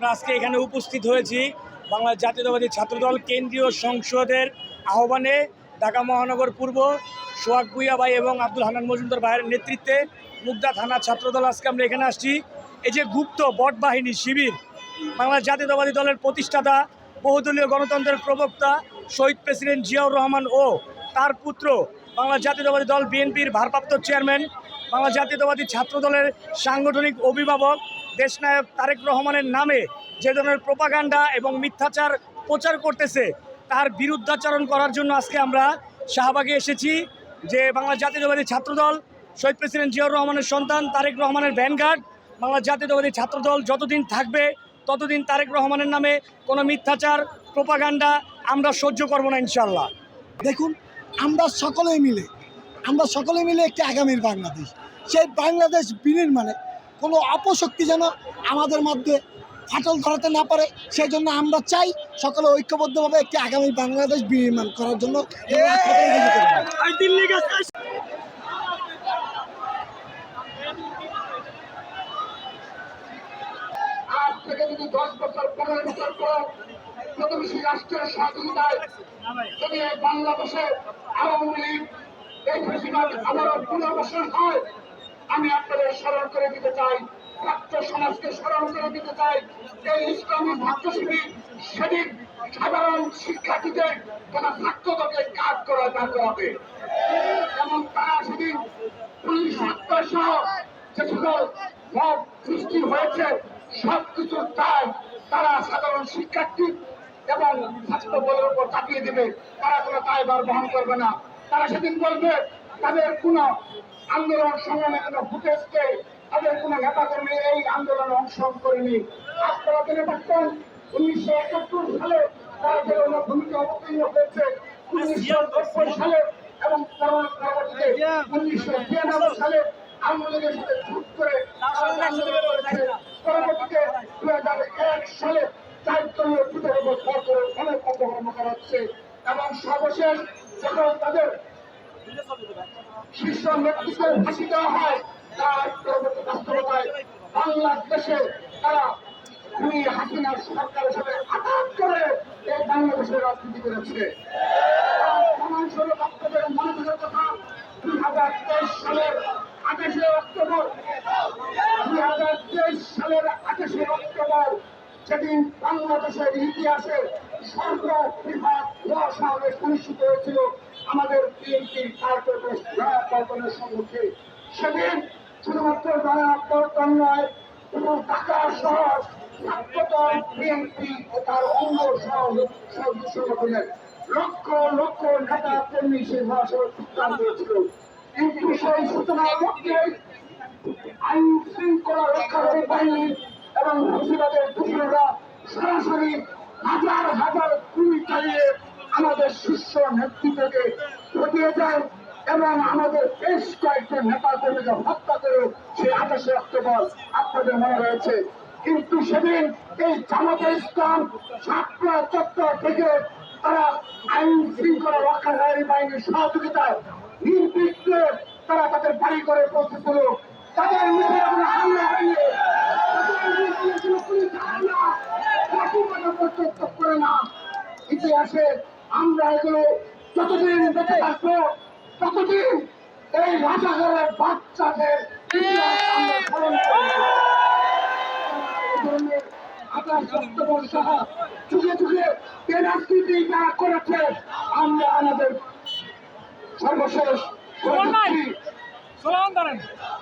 আমরা আজকে এখানে উপস্থিত হয়েছি বাংলা জাতীয়তাবাদী ছাত্রদল কেন্দ্রীয় সংসদের আহ্বানে ঢাকা মহানগর পূর্ব সোহাগ ভুইয়া ভাই এবং আব্দুল হানান মজুমদার ভাইয়ের নেতৃত্বে মুগদা থানা ছাত্রদল আজকে আমরা এখানে আসছি। এই যে গুপ্ত বট বাহিনী শিবির বাংলা জাতীয়তাবাদী দলের প্রতিষ্ঠাতা, বহুদলীয় গণতন্ত্রের প্রবক্তা শহীদ প্রেসিডেন্ট জিয়াউর রহমান ও তার পুত্র বাংলা জাতীয়তাবাদী দল বিএনপির ভারপ্রাপ্ত চেয়ারম্যান বাংলা জাতীয়তাবাদী ছাত্র দলের সাংগঠনিক অভিভাবক দেশনায়ক তারেক রহমানের নামে যে ধরনের প্রপাগান্ডা এবং মিথ্যাচার প্রচার করতেছে, তার বিরুদ্ধাচরণ করার জন্য আজকে আমরা শাহবাগে এসেছি যে বাংলা জাতীয়তাবাদী ছাত্রদল, শহীদ প্রেসিডেন্ট জিয়াউর রহমানের সন্তান তারেক রহমানের ভ্যানগার্ড। বাংলা জাতীয়তাবাদী ছাত্রদল যতদিন থাকবে, ততদিন তারেক রহমানের নামে কোনো মিথ্যাচার, প্রপাগান্ডা আমরা সহ্য করব না ইনশাল্লাহ দেখুন, আমরা সকলেই মিলে, আমরা সকলে মিলে একটি আগামীর বাংলাদেশ। সেই বাংলাদেশ বিনির্মাণে কোনো অপশক্তি যেন আমাদের মধ্যে ফাটল ধরাতে না পারে সেই জন্য আমরা চাই সকলে ঐক্যবদ্ধভাবে একটি আগামী বাংলাদেশ বিনির্মাণ করার জন্য আমরা সকলে মিলে করব। আজ থেকে যদি দশ বছর পনেরো বছর পর প্রতিবেশী রাষ্ট্রের যদি বাংলাদেশে আওয়ামী লীগ এই আবারও পুনর্বাসন হয় আমি আপনাদের স্মরণ করে দিতে চাই ছাত্র সমাজকে স্মরণ করে দিতে চাই, এই ইসলামী ছাত্রশিবির সেদিন সাধারণ শিক্ষার্থীদের তারা ছাত্রদলকে কাজ করা তা করাবে এবং তারা সেদিন পুলিশ হত্যা সহ যে সকল মব সৃষ্টি হয়েছে সব কিছুর দায় তারা সাধারণ শিক্ষার্থী এবং ছাত্র বলের উপর চাপিয়ে দেবে। তারা কোনো দায়ভার বহন করবে না। তারা সেদিন বলবে, তাদের কোনো আন্দোলন সংগ্রামে কোনো ফুটেজকে তাদের কোনো নেতাকর্মী এই আন্দোলনে অংশগ্রহণ করেনি। আপনারা জেনে থাকতেন উনিশশো একাত্তর সালে তারা যে ভূমিকা অবতীর্ণ হয়েছে। উনিশশো নব্বই সালে এবং পরবর্তীতে উনিশশো ছিয়ানব্বই সালে আওয়ামী লীগের সাথে যুদ্ধ করে। পরবর্তীতে দু হাজার এক সালে উপর ভর অনেক অপকর্ম করা হচ্ছে। এবং সর্বশেষ যখন তাদের শীর্ষ নেতৃত্বের ফাঁসি দেওয়া হয় বাংলাদেশে তারা খুনি হাসিনার সরকারের সাথে আঘাত করে এই বাংলাদেশের রাজনীতি করেছে দুই সালের অক্টোবর, দুই হাজার তেইশ সালের আঠাশে অক্টোবর সেদিন বাংলাদেশের ইতিহাসে মহাসমাবেশ অনুষ্ঠিত হয়েছিল। আমাদের বিএনপির সেদিন শুধুমাত্র দয়া পল্টন নয়, পুরো ঢাকা লক্ষ লক্ষ নেতা কর্মী সেই যোগদান করেছিল। কিন্তু সেই সূচনার মধ্যে আইন শৃঙ্খলা এবং মুর্শিদাবাদের দূষণরা সরাসরি হাজার হাজার গুলি চালিয়ে আমাদের শীর্ষ নেতৃত্বকে ঘটিয়ে যায় এবং আমাদের বেশ কয়েকজন নেতা কর্মীকে হত্যা করে সেই আঠাশে অক্টোবর আপনাদের মনে রয়েছে। কিন্তু সেদিন এই জামাতে ইসলাম ছাত্র চত্বর থেকে তারা আইন শৃঙ্খলা রক্ষাকারী বাহিনীর সহযোগিতায় নির্বিঘ্নে তারা তাদের বাড়ি করে পৌঁছেছিল। তাদের মুখে কোনো হামলা হয়নি তাদের মুখে কোনো পুলিশ হামলা পর্যন্ত করে না। ইতিহাসে আমরা এগুলো যতদিন বেঁচে থাকব ততদিন এই রাজাঘরের বাচ্চাদের আকাশ সহ যুগে যুগে যে রাজনীতি করেছে আমরা আমাদের সর্বশেষ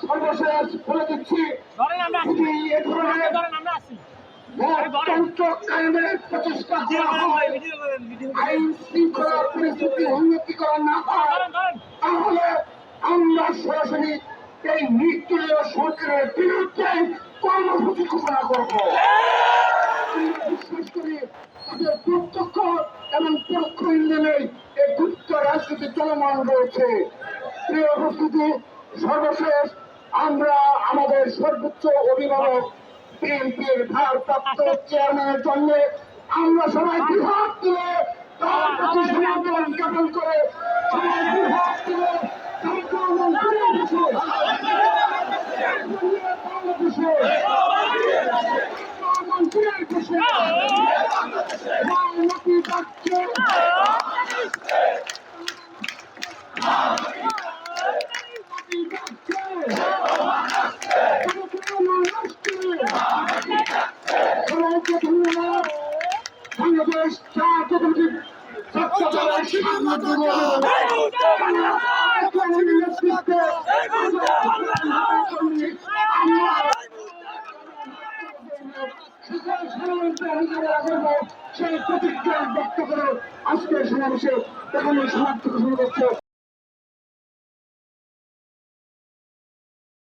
সর্বশেষ বলে দিচ্ছি। এ ধরনের গণতন্ত্র কায়েমের প্রচেষ্টা করা হয় আইন শৃঙ্খলা পরিস্থিতি উন্নতি করা না হয় তাহলে আমরা সরাসরি এই নির্দলীয় সরকারের বিরুদ্ধে কর্মসূচি ঘোষণা করব। বিশ্বাস করি তাদের প্রত্যক্ষ এবং পরোক্ষ ইন্ধনে এই গুপ্ত রাজনীতি চলমান রয়েছে। প্রিয় উপস্থিতি সর্বশেষ আমরা আমাদের সর্বোচ্চ অভিভাবক বিএনপির ভারপ্রাপ্ত চেয়ারম্যানের জন্য আমরা সবাই বৃহৎ তুলে তার প্রতি সমর্থন জ্ঞাপন করে সবাই বৃহৎ তুলে বাংলাদেশে বাংলাদেশে পুনের দেশে বাংলাকে যাচ্ছে বাংলাদেশ জাতীয় সেই প্রতিজ্ঞা ব্যক্ত করে আজকের সমাবেশে এখানে সমাপ্ত ঘোষণা করছে।